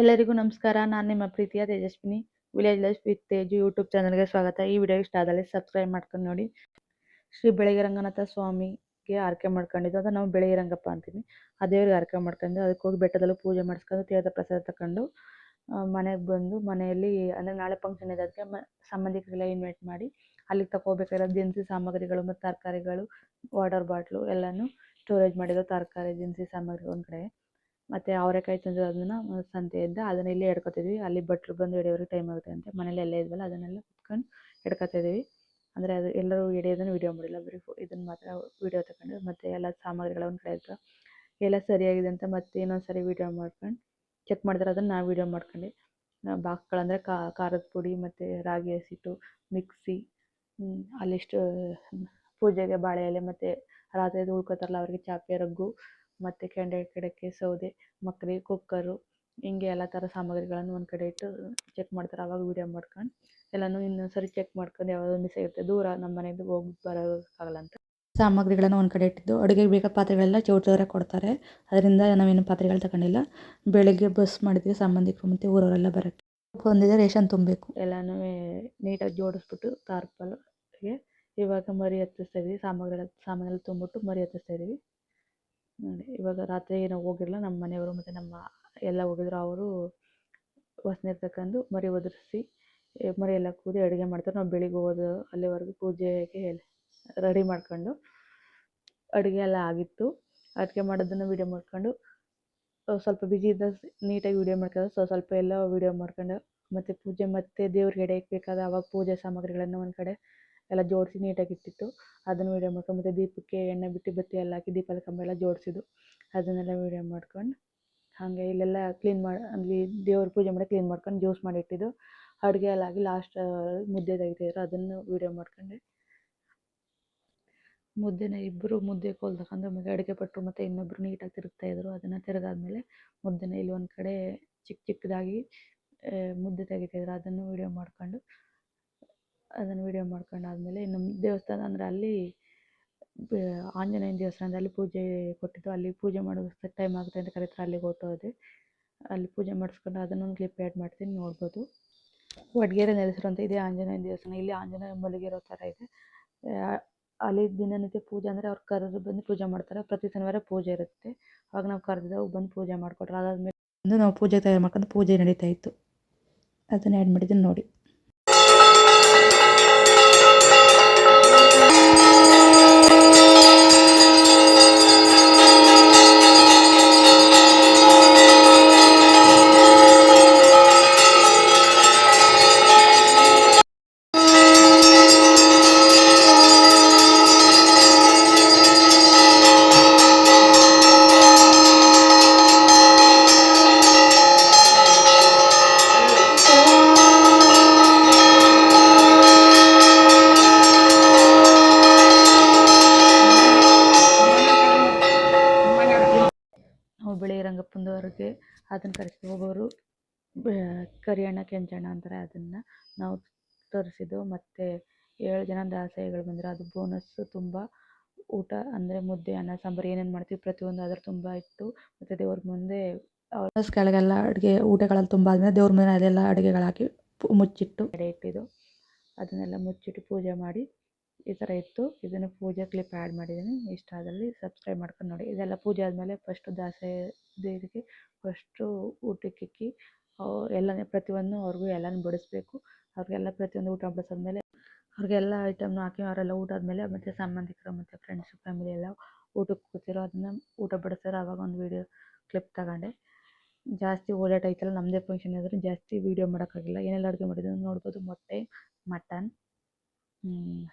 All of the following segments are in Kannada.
ಎಲ್ಲರಿಗೂ ನಮಸ್ಕಾರ. ನಾನು ನಿಮ್ಮ ಪ್ರೀತಿಯ Tejaswini. Village life with Teju YouTube ಚಾನಲ್ಗೆ ಸ್ವಾಗತ. ಈ ವಿಡಿಯೋ ಇಷ್ಟ ಆದಲ್ಲಿ ಸಬ್ಸ್ಕ್ರೈಬ್ ಮಾಡ್ಕೊಂಡು ನೋಡಿ. ಶ್ರೀ ಬೆಳಗ್ಗೆ ರಂಗನಾಥ ಸ್ವಾಮಿಗೆ ಆರಕೆ ಮಾಡ್ಕೊಂಡಿದ್ದು. ಅದು ನಾವು ಬೆಳಗ್ಗೆ ಅಂತೀವಿ. ಆ ದೇವ್ರಿಗೆ ಆರಕೆ ಮಾಡ್ಕೊಂಡು ಅದಕ್ಕೆ ಹೋಗಿ ಬೆಟ್ಟದಲ್ಲಿ ಪೂಜೆ ಮಾಡಿಸ್ಕೊಂಡು ತೀರ್ಥ ಪ್ರಸಾದ ತಗೊಂಡು ಮನೆಗೆ ಬಂದು ಮನೆಯಲ್ಲಿ, ಅಂದರೆ ನಾಳೆ ಫಂಕ್ಷನ್ ಇದೆ. ಅದಕ್ಕೆ ಮ ಸಂಬಂಧಿಕರೆಲ್ಲ ಇನ್ವೈಟ್ ಮಾಡಿ ಅಲ್ಲಿಗೆ ತಗೋಬೇಕಾಗಿರೋ ದಿನಸಿ ಸಾಮಗ್ರಿಗಳು ಮತ್ತು ತರಕಾರಿಗಳು ವಾಟರ್ ಬಾಟ್ಲು ಎಲ್ಲನೂ ಸ್ಟೋರೇಜ್ ಮಾಡಿರೋ ತರಕಾರಿ, ದಿನಸಿ ಸಾಮಗ್ರಿ ಒಂದು ಕಡೆ. ಮತ್ತು ಅವರೆಕಾಯಿ ತಂದು ಅದನ್ನು ಸಂತೆಯಿಂದ ಅದನ್ನ ಇಲ್ಲೇ ಎಡ್ಕೊತಿದ್ವಿ. ಅಲ್ಲಿ ಭಟ್ರು ಬಂದು ಹಿಡಿಯೋರಿಗೆ ಟೈಮ್ ಆಗುತ್ತೆ ಅಂತ. ಮನೇಲಿ ಎಲ್ಲ ಇದ್ವಲ್ಲ, ಅದನ್ನೆಲ್ಲ ಕುತ್ಕೊಂಡು ಎಡ್ಕೊತಿದ್ದೀವಿ ಅಂದರೆ ಅದು ಎಲ್ಲರೂ ಹಿಡಿಯೋದನ್ನು ವೀಡಿಯೋ ಮಾಡಿಲ್ಲ, ಬರೀ ಇದನ್ನು ಮಾತ್ರ ವೀಡಿಯೋ ತಗೊಂಡು ಮತ್ತು ಎಲ್ಲ ಸಾಮಗ್ರಿಗಳ ಒಂದು ಕಡೆ ಎಲ್ಲ ಸರಿಯಾಗಿದೆ ಅಂತ ಮತ್ತೆ ಇನ್ನೊಂದು ಸರಿ ವೀಡಿಯೋ ಮಾಡ್ಕೊಂಡು ಚೆಕ್ ಮಾಡಿದ್ರೆ ಅದನ್ನು ನಾವು ವೀಡಿಯೋ ಮಾಡ್ಕೊಂಡು ಬಾಕ್ಸ್ಗಳಂದರೆ ಖಾರದ ಪುಡಿ, ಮತ್ತು ರಾಗಿ ಹಸಿಟ್ಟು, ಮಿಕ್ಸಿ ಅಲ್ಲಿಷ್ಟು ಪೂಜೆಗೆ ಬಾಳೆ ಎಲೆ ಮತ್ತು ರಾತ್ರಿದು ಉಳ್ಕೋತಾರಲ್ಲ, ಅವರಿಗೆ ಚಾಪೆ, ರಗ್ಗು ಮತ್ತು ಕೆಂಡ ಕಡೆಗೆ ಸೌದೆ ಮಕ್ರಿ ಕುಕ್ಕರು ಹಿಂಗೆ ಎಲ್ಲ ಥರ ಸಾಮಗ್ರಿಗಳನ್ನು ಒಂದು ಕಡೆ ಇಟ್ಟು ಚೆಕ್ ಮಾಡ್ತಾರೆ. ಆವಾಗ ವೀಡಿಯೋ ಮಾಡ್ಕೊಂಡು ಎಲ್ಲನೂ ಇನ್ನೊಂದು ಸರಿ ಚೆಕ್ ಮಾಡ್ಕೊಂಡು ಯಾವುದೋ ಮಿಸ್ ಆಗಿರುತ್ತೆ ದೂರ ನಮ್ಮ ಮನೆಯಿಂದ ಹೋಗಿ ಬರೋಕ್ಕಾಗಲ್ಲ ಅಂತ. ಸಾಮಗ್ರಿಗಳನ್ನು ಒಂದು ಕಡೆ ಇಟ್ಟಿದ್ದು. ಅಡುಗೆಗೆ ಬೇಕಾದ ಪಾತ್ರೆಗಳೆಲ್ಲ ಚೌಟದವರೇ ಕೊಡ್ತಾರೆ. ಅದರಿಂದ ನಾವೇನು ಪಾತ್ರೆಗಳು ತಗೊಂಡಿಲ್ಲ. ಬೆಳಗ್ಗೆ ಬಸ್ ಮಾಡಿದ್ವಿ ಸಂಬಂಧಿಕರು ಮತ್ತು ಊರವರೆಲ್ಲ ಬರೋಕ್ಕೆ. ಒಂದಿದೆ ರೇಷನ್ ತುಂಬಬೇಕು. ಎಲ್ಲನೂ ನೀಟಾಗಿ ಜೋಡಿಸ್ಬಿಟ್ಟು ತಾರ್ಪಲ್ಗೆ ಇವಾಗ ಮರಿ ಹತ್ತಿಸ್ತಾ ಇದ್ದೀವಿ ಸಾಮಗ್ರಿಗಳ ಸಾಮಾನೆಲ್ಲ ತುಂಬಿಟ್ಟು ಮರಿ ಹತ್ತಿಸ್ತಾ ಇದ್ದೀವಿ ನೋಡಿ ಇವಾಗ ರಾತ್ರಿ ನಾವು ಹೋಗಿರಲ್ಲ ನಮ್ಮ ಮನೆಯವರು ಮತ್ತು ನಮ್ಮ ಎಲ್ಲ ಹೋಗಿದ್ರು, ಅವರು ಹೊಸ್ನೀರು ತಗೊಂಡು ಮರಿ ಒದರಿಸಿ ಮರಿ ಎಲ್ಲ ಕೂದಿ ಅಡುಗೆ ಮಾಡ್ತಾರೆ. ನಾವು ಬೆಳಿಗ್ಗೆ ಹೋದ ಅಲ್ಲಿವರೆಗೂ ಪೂಜೆಗೆ ರೆಡಿ ಮಾಡ್ಕೊಂಡು ಅಡುಗೆ ಎಲ್ಲ ಆಗಿತ್ತು. ಅಡುಗೆ ಮಾಡೋದನ್ನು ವೀಡಿಯೋ ಮಾಡ್ಕೊಂಡು ಸ್ವಲ್ಪ ಬಿಜಿ ಇದ್ದ ನೀಟಾಗಿ ವೀಡಿಯೋ ಮಾಡ್ಕೊಂಡು ಸೊ ಸ್ವಲ್ಪ ಎಲ್ಲ ವೀಡಿಯೋ ಮಾಡ್ಕೊಂಡು ಮತ್ತು ಪೂಜೆ ಮತ್ತು ದೇವ್ರಿಗೆ ಎಡೆಯಕ್ಕೆ ಬೇಕಾದ ಅವಾಗ ಪೂಜೆ ಸಾಮಗ್ರಿಗಳನ್ನು ಒಂದು ಕಡೆ ಎಲ್ಲ ಜೋಡಿಸಿ ನೀಟಾಗಿ ಇಟ್ಟಿತ್ತು ಅದನ್ನು ವೀಡಿಯೋ ಮಾಡ್ಕೊಂಡು ಮತ್ತು ದೀಪಕ್ಕೆ ಎಣ್ಣೆ ಬಿಟ್ಟು ಬತ್ತಿ ಎಲ್ಲ ಹಾಕಿ ದೀಪದ ಕಂಬ ಎಲ್ಲ ಜೋಡಿಸಿದ್ದು. ಅದನ್ನೆಲ್ಲ ವೀಡಿಯೋ ಮಾಡ್ಕೊಂಡು ಹಾಗೆ ಇಲ್ಲೆಲ್ಲ ಕ್ಲೀನ್ ಮಾಡಿ ಅಲ್ಲಿ ದೇವ್ರ ಪೂಜೆ ಮಾಡಿ ಕ್ಲೀನ್ ಮಾಡ್ಕೊಂಡು ಜ್ಯೂಸ್ ಮಾಡಿ ಇಟ್ಟಿದ್ದು. ಅಡುಗೆ ಎಲ್ಲ ಆಗಿ ಲಾಸ್ಟ್ ಮುದ್ದೆ ತೆಗಿತಿದ್ರು. ಅದನ್ನು ವೀಡಿಯೋ ಮಾಡ್ಕೊಂಡೆ ಮುದ್ದೆನ ಇಬ್ಬರು ಮುದ್ದೆ ಕೋಲ್ ತಗೊಂಡು ಆಮೇಲೆ ಅಡುಗೆ ಪಟ್ಟರು ಮತ್ತು ಇನ್ನೊಬ್ಬರು ನೀಟಾಗಿ ತಿರುಗ್ತಾಯಿದ್ರು ಅದನ್ನು ತಿರುಗಾದ್ಮೇಲೆ ಮುದ್ದೆನ ಇಲ್ಲಿ ಒಂದು ಕಡೆ ಚಿಕ್ಕ ಚಿಕ್ಕದಾಗಿ ಮುದ್ದೆ ತೆಗಿತಾಯಿದ್ರು ಅದನ್ನು ವೀಡಿಯೋ ಮಾಡ್ಕೊಂಡು ಅದನ್ನು ವೀಡಿಯೋ ಮಾಡ್ಕೊಂಡಾದ್ಮೇಲೆ ನಮ್ಮ ದೇವಸ್ಥಾನ ಅಂದರೆ ಅಲ್ಲಿ ಆಂಜನೇಯನ ದೇವಸ್ಥಾನದಲ್ಲಿ ಪೂಜೆ ಕೊಟ್ಟಿದ್ದು. ಅಲ್ಲಿ ಪೂಜೆ ಮಾಡೋದಕ್ಕೆ ಟೈಮ್ ಆಗುತ್ತೆ ಅಂತ ಕರೀತಾರೆ. ಅಲ್ಲಿಗೆ ಹೊರ್ಟೋದೆ ಅಲ್ಲಿ ಪೂಜೆ ಮಾಡಿಸ್ಕೊಂಡು ಅದನ್ನೊಂದು ಕ್ಲಿಪ್ ಆ್ಯಡ್ ಮಾಡ್ತೀನಿ, ನೋಡ್ಬೋದು. ವಡ್ಗೇರೆ ನೆಲೆಸಿರುವಂಥ ಇದೇ ಆಂಜನೇಯನ ದೇವಸ್ಥಾನ. ಇಲ್ಲಿ ಆಂಜನೇಯ ಮಲಗಿರೋ ಥರ ಇದೆ. ಅಲ್ಲಿ ದಿನನಿತ್ಯ ಪೂಜೆ ಅಂದರೆ ಅವ್ರು ಕರೆದು ಬಂದು ಪೂಜೆ ಮಾಡ್ತಾರೆ. ಪ್ರತಿ ಶನಿವಾರ ಪೂಜೆ ಇರುತ್ತೆ. ಅವಾಗ ನಾವು ಕರೆದಿದ್ದೆವು, ಬಂದು ಪೂಜೆ ಮಾಡಿಕೊಟ್ರು. ಅದಾದಮೇಲೆ ನಾವು ಪೂಜೆ ತಯಾರು ಮಾಡ್ಕೊಂಡು ಪೂಜೆ ನಡೀತಾ ಇತ್ತು. ಅದನ್ನು ಆ್ಯಡ್ ಮಾಡಿದ್ದೀನಿ ನೋಡಿ. ಬಿಳಿ ರಂಗಪ್ಪನವ್ರಿಗೆ ಅದನ್ನು ಕರೆಸಿ ಹೋಗೋರು ಕರಿಯಣ್ಣ ಕೆಂಚಣ್ಣ ಅಂತಾರೆ. ಅದನ್ನು ನಾವು ತರಿಸಿದ್ದು. ಮತ್ತು ಏಳು ಜನ ದಾಸೆಗಳು ಬಂದರು ಅದು ಬೋನಸ್ಸು ತುಂಬ ಊಟ, ಅಂದರೆ ಮುದ್ದೆ, ಅನ್ನ, ಸಾಂಬಾರು ಏನೇನು ಮಾಡ್ತೀವಿ ಪ್ರತಿಯೊಂದು ಅದ್ರ ತುಂಬ ಇಟ್ಟು, ಮತ್ತು ದೇವ್ರ ಮುಂದೆ ಕೆಳಗೆಲ್ಲ ಅಡುಗೆ, ಊಟಗಳಲ್ಲಿ ತುಂಬ ಆದಮೇಲೆ ದೇವ್ರ ಮುಂದೆ ಅದೆಲ್ಲ ಅಡುಗೆಗಳಾಕಿ ಮುಚ್ಚಿಟ್ಟು ಎಡೆ ಇಟ್ಟಿದ್ದು. ಅದನ್ನೆಲ್ಲ ಮುಚ್ಚಿಟ್ಟು ಪೂಜೆ ಮಾಡಿ ಈ ಥರ ಇತ್ತು. ಇದನ್ನು ಪೂಜೆ ಕ್ಲಿಪ್ ಆ್ಯಡ್ ಮಾಡಿದ್ದೀನಿ. ಇಷ್ಟ ಆದಲ್ಲಿ ಸಬ್ಸ್ಕ್ರೈಬ್ ಮಾಡ್ಕೊಂಡು ನೋಡಿ. ಇದೆಲ್ಲ ಪೂಜೆ ಆದಮೇಲೆ ಫಸ್ಟು ದಾಸೆ ದೇವರಿಗೆ ಫಸ್ಟು ಊಟಕ್ಕೆ ಇಕ್ಕಿ ಎಲ್ಲನೇ ಪ್ರತಿಯೊಂದು ಅವ್ರಿಗೂ ಎಲ್ಲನೂ ಬಡಿಸ್ಬೇಕು. ಅವ್ರಿಗೆಲ್ಲ ಪ್ರತಿಯೊಂದು ಊಟ ಬಡಿಸಾದ್ಮೇಲೆ ಅವ್ರಿಗೆಲ್ಲ ಐಟಮ್ನು ಹಾಕಿ ಅವರೆಲ್ಲ ಊಟ ಆದಮೇಲೆ ಮತ್ತು ಸಂಬಂಧಿಕರು ಮತ್ತು ಫ್ರೆಂಡ್ಸ್ ಫ್ಯಾಮಿಲಿ ಎಲ್ಲ ಊಟಕ್ಕೆ ಕೂತಿರೋ ಅದನ್ನು ಊಟ ಬಡಿಸ್ತಾರೆ. ಆವಾಗ ಒಂದು ವೀಡಿಯೋ ಕ್ಲಿಪ್ ತಗೊಂಡೆ. ಜಾಸ್ತಿ ಓಡಾಟ ಐತಲ್ಲ ನಮ್ಮದೇ ಫಂಕ್ಷನ್ ಇದ್ರೆ ಜಾಸ್ತಿ ವೀಡಿಯೋ ಮಾಡೋಕ್ಕಾಗಿಲ್ಲ. ಏನೆಲ್ಲ ಅಡುಗೆ ಮಾಡಿದ್ರು ನೋಡ್ಬೋದು. ಮೊಟ್ಟೆ ಮಟನ್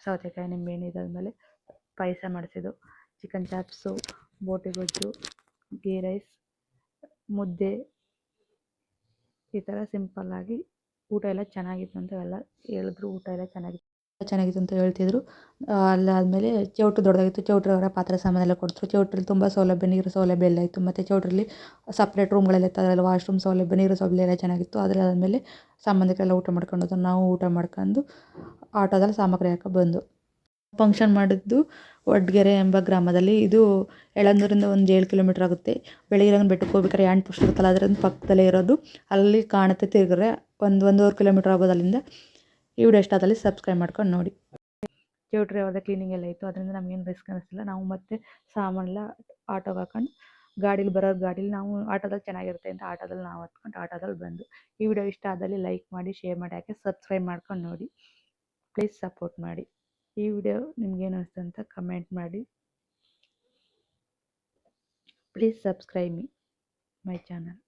ಸೌತೆಕಾಯಿ ನಿಂಬೆಹಣ್ಣು ಇದಾದಮೇಲೆ ಪಾಯಸ ಮಾಡಿಸಿದ್ದು. ಚಿಕನ್ ಚಾಪ್ಸು ಬೋಟಿ ಗೊಜ್ಜು ಗೀ ರೈಸ್ ಮುದ್ದೆ. ಈ ಥರ ಸಿಂಪಲ್ಲಾಗಿ ಊಟ ಎಲ್ಲ ಚೆನ್ನಾಗಿತ್ತು ಅಂತ ಎಲ್ಲ ಹೇಳಿದ್ರು. ಊಟ ಎಲ್ಲ ಚೆನ್ನಾಗಿತ್ತು ಚೆನ್ನಾಗಿತ್ತು ಅಂತ ಹೇಳ್ತಿದ್ರು. ಅಲ್ಲಾದಮೇಲೆ ಚೌಟ್ರಿ ದೊಡ್ಡದಾಗಿತ್ತು. ಚೌಟ್ರಿ ಪಾತ್ರೆ ಸಾಮಾನೆಲ್ಲ ಕೊಡ್ತರು ಚೌಟ್ರಿಲಿ ತುಂಬ ಸೌಲಭ್ಯ, ನೀರು ಸೌಲಭ್ಯ ಎಲ್ಲ ಇತ್ತು. ಮತ್ತು ಚೌಟ್ರಲ್ಲಿ ಸಪ್ರೇಟ್ ರೂಮ್ಗಳೆಲ್ಲ ಇತ್ತು. ಅದರಲ್ಲಿ ವಾಶ್ರೂಮ್ ಸೌಲಭ್ಯ, ನೀರು ಸೌಲಭ್ಯ ಎಲ್ಲ ಚೆನ್ನಾಗಿತ್ತು. ಅದಾದಮೇಲೆ ಸಂಬಂಧಿಕರೆಲ್ಲ ಊಟ ಮಾಡ್ಕೊಂಡು ನಾವು ಊಟ ಮಾಡ್ಕೊಂಡು ಆಟೋದಲ್ಲಿ ಸಾಮಗ್ರಿ ಹಾಕೋ ಬಂದು. ಫಂಕ್ಷನ್ ಮಾಡಿದ್ದು ಒಡ್ಗೆರೆ ಎಂಬ ಗ್ರಾಮದಲ್ಲಿ ಇದು ಎಳಂದೂರಿಂದ ಒಂದು ಏಳು ಕಿಲೋಮೀಟ್ರ್ ಆಗುತ್ತೆ. ಬೆಳಗಿರಂಗನ ಬೆಟ್ಟಕ್ಕೆ ಹೋಗ್ಬೇಕಾದ್ರೆ ಎಂಟು ಪೋಸ್ಟ್ ಅದರಿಂದ ಪಕ್ಕದಲ್ಲೇ ಇರೋದು. ಅಲ್ಲಿ ಕಾಣುತ್ತೆ ತಿರುಗ್ರೆ ಒಂದು ಒಂದೂವರೆ ಕಿಲೋಮೀಟ್ರ್ ಆಗ್ಬೋದು ಅಲ್ಲಿಂದ. ಈ ವಿಡಿಯೋ ಇಷ್ಟ ಆದಲ್ಲಿ ಸಬ್ಸ್ಕ್ರೈಬ್ ಮಾಡ್ಕೊಂಡು ನೋಡಿ. ಚೌಟ್ರಿ ಅವ್ರದ್ದು ಕ್ಲೀನಿಂಗ್ ಎಲ್ಲ ಇತ್ತು ಅದರಿಂದ ನಮಗೇನು ರಿಸ್ಕ್ ಅನ್ನಿಸ್ತಿಲ್ಲ. ನಾವು ಮತ್ತೆ ಸಾಮಾನೆಲ್ಲ ಆಟೋಗೆ ಹಾಕೊಂಡು ಗಾಡೀಲಿ ಬರೋರು ಗಾಡೀಲಿ ನಾವು ಆಟೋದಲ್ಲಿ ಚೆನ್ನಾಗಿರುತ್ತೆ ಅಂತ ಆಟೋದಲ್ಲಿ ನಾವು ಹತ್ಕೊಂಡು ಆಟೋದಲ್ಲಿ ಬಂದು ಈ ವಿಡಿಯೋ ಇಷ್ಟ ಆದಲ್ಲಿ ಲೈಕ್ ಮಾಡಿ ಶೇರ್ ಮಾಡಿ ಹಾಕಿ ಸಬ್ಸ್ಕ್ರೈಬ್ ಮಾಡ್ಕೊಂಡು ನೋಡಿ. ಪ್ಲೀಸ್ ಸಪೋರ್ಟ್ ಮಾಡಿ. ಈ ವಿಡಿಯೋ ನಿಮ್ಗೇನು ಅನಿಸ್ತು ಅಂತ ಕಮೆಂಟ್ ಮಾಡಿ. Please subscribe me my channel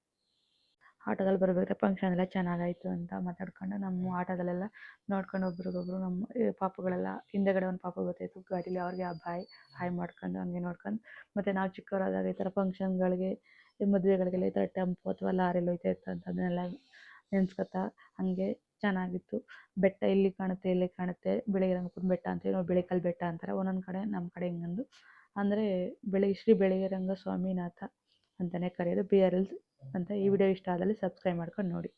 ಆಟೋದಲ್ಲಿ ಬರಬೇಕಾದ್ರೆ ಫಂಕ್ಷನ್ ಎಲ್ಲ ಚೆನ್ನಾಗಾಯಿತು ಅಂತ ಮಾತಾಡ್ಕೊಂಡು ನಮ್ಮ ಆಟೋದಲ್ಲೆಲ್ಲ ನೋಡ್ಕೊಂಡು ಒಬ್ರಿಗೊಬ್ರು ನಮ್ಮ ಪಾಪುಗಳೆಲ್ಲ ಹಿಂದೆಗಡೆ ಒಂದು ಪಾಪ ಬರ್ತಾಯಿತ್ತು ಗಾಡೀಲಿ ಅವ್ರಿಗೆ ಆ ಬಾಯ್, ಹಾಯ್ ಮಾಡ್ಕೊಂಡು ಹಂಗೆ ನೋಡ್ಕೊಂಡು, ಮತ್ತು ನಾವು ಚಿಕ್ಕವರಾದಾಗ ಈ ಥರ ಫಂಕ್ಷನ್ಗಳಿಗೆ ಈ ಮದುವೆಗಳಿಗೆಲ್ಲ ಈ ಥರ ಟೆಂಪೋ ಅಥವಾ ಲಾರಿಲಿ ಹೋಯ್ತಾ ಇತ್ತು ಅಂತ ಅದನ್ನೆಲ್ಲ ನೆನ್ಸ್ಕೊತಾ ಹಂಗೆ ಚೆನ್ನಾಗಿತ್ತು. ಬೆಟ್ಟ ಇಲ್ಲಿ ಕಾಣುತ್ತೆ ಇಲ್ಲಿ ಕಾಣುತ್ತೆ ಬಿಳಿಗಿರಂಗಪ್ಪನ ಬೆಟ್ಟ ಅಂತೇಳಿ ನಾವು ಬೆಳೆಕಲ್ ಬೆಟ್ಟ ಅಂತಾರೆ, ಒಂದೊಂದು ಕಡೆ ನಮ್ಮ ಕಡೆ ಹಿಂಗಂದು. ಅಂದರೆ ಬೆಳಗ್ಗೆ ಶ್ರೀ ಬೆಳಗಿರಂಗ ಸ್ವಾಮಿನಾಥ ಅಂತಲೇ ಕರೆಯೋದು. ಬಿ ಆರ್ ಎಲ್ಸ್ ಅಂತ ಈ ವಿಡಿಯೋ ಇಷ್ಟ ಆದಲ್ಲಿ ಸಬ್ಸ್ಕ್ರೈಬ್ ಮಾಡ್ಕೊಂಡು ನೋಡಿ.